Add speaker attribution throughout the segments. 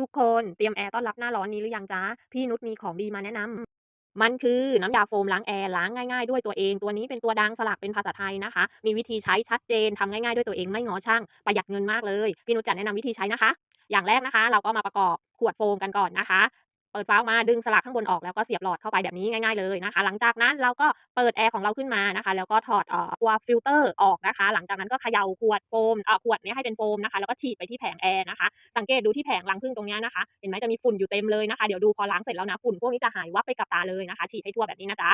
Speaker 1: ทุกคนเตรียมแอร์ต้อนรับหน้าร้อนนี้หรือยังจ๊ะ พี่นุชมีของดีมาแนะนำมันคือน้ำยาโฟมล้างแอร์ล้างง่ายๆด้วยตัวเอง ตัวนี้เป็นตัวดังสลักเป็นภาษาไทยนะคะ มีวิธีใช้ชัดเจนทำง่ายๆด้วยตัวเองไม่งอช่าง ประหยัดเงินมากเลย พี่นุชจะแนะนำวิธีใช้นะคะ อย่างแรกนะคะ เราก็มาประกอบขวดโฟมกันก่อนนะคะ ปิดฝาออกมาดึงสลักข้างบนออกแล้วก็เสียบหลอดเข้าไปแบบนี้ง่ายๆเลยนะคะ หลังจากนั้นเราก็เปิดแอร์ของเราขึ้นมานะคะ แล้วก็ถอดอ่อตัวฟิลเตอร์ออกนะคะ หลังจากนั้นก็เขย่าขวดโฟมอ่อขวดนี้ให้เป็นโฟมนะคะ แล้วก็ฉีดไปที่แผงแอร์นะคะ สังเกตดูที่แผงรังผึ้งตรงนี้นะคะ เห็นไหมจะมีฝุ่นอยู่เต็มเลยนะคะ เดี๋ยวดูพอล้างเสร็จแล้วนะฝุ่นพวกนี้จะหายวับไปกับตาเลยนะคะ ฉีดให้ทั่วแบบนี้นะจ๊ะ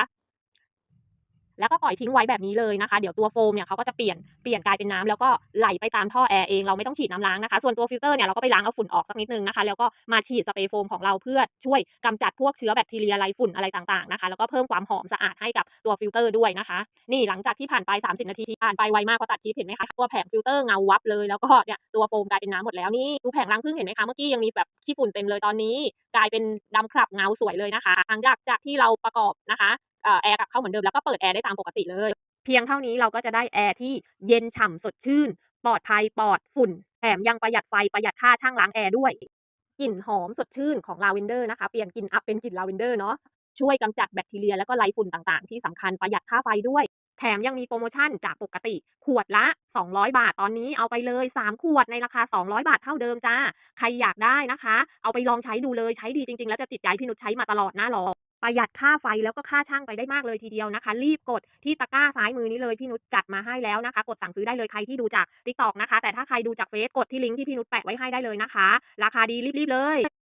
Speaker 1: แล้วก็ปล่อยทิ้งไว้แบบนี้เลยนะคะ เดี๋ยวตัวโฟมเนี่ยเขาก็จะเปลี่ยน เปลี่ยนกลายเป็นน้ำแล้วก็ไหลไปตามท่อแอร์เอง เราไม่ต้องฉีดน้ำล้างนะคะ ส่วนตัวฟิลเตอร์เนี่ยเราก็ไปล้างเอาฝุ่นออกสักนิดนึงนะคะ แล้วก็มาฉีดสเปรย์โฟมของเราเพื่อช่วยกำจัดพวกเชื้อแบคทีเรียไรฝุ่นอะไรต่างๆนะคะ แล้วก็เพิ่มความหอมสะอาดให้กับตัวฟิลเตอร์ด้วยนะคะ นี่หลังจากที่ผ่านไป 30 นาทีผ่านไปไวมากพอตัดคลิปเห็นไหมคะ ตัวแผงฟิลเตอร์เงาวับเลย แล้วก็เนี่ยตัวโฟมกลายเป็นน้ำหมดแล้วนี่ดูแผงรังผึ้งเห็นไหมคะ เมื่อกี้ยังมีแบบขี้ฝุ่นเต็มเลยตอนนี้ กลายเป็นดำคลับเงาสวยเลยนะคะหลังจากจากที่เราประกอบนะคะ แอร์กลับเข้าเหมือนเดิมแล้วก็เปิดแอร์ได้ตามปกติเลย เพียงเท่านี้เราก็จะได้แอร์ที่เย็นฉ่ำสดชื่น ปลอดภัยปลอดฝุ่นแถมยังประหยัดไฟประหยัดค่าช่างล้างแอร์ด้วยกลิ่นหอมสดชื่นของลาเวนเดอร์นะคะเปลี่ยนกลิ่นอัพเป็นกลิ่นลาเวนเดอร์เนาะช่วยกำจัดแบคทีเรียแล้วก็ไรฝุ่นต่างๆ ที่สำคัญประหยัดค่าไฟด้วย แถมยังมีโปรโมชั่นจากปกติ ขวดละ 200 บาทตอนนี้เอาไปเลย 3 ขวดในราคา 200 บาทเท่าเดิมจ้า ใครอยากได้นะคะ เอาไปลองใช้ดูเลยใช้ดีจริงๆ แล้วจะติดใจพี่นุชใช้มาตลอดหน้ารอ ประหยัดค่าไฟแล้วก็ค่าช่างไปได้มากเลยทีเดียวนะคะ รีบกดที่ตะกร้าซ้ายมือนี้เลยพี่นุชจัดมาให้แล้วนะคะ กดสั่งซื้อได้เลยใครที่ดูจากทิกตอกนะคะ แต่ถ้าใครดูจากเฟซกดที่ลิงก์ที่พี่นุชแปะไว้ให้ได้เลยนะคะ ราคาดีรีบๆเลย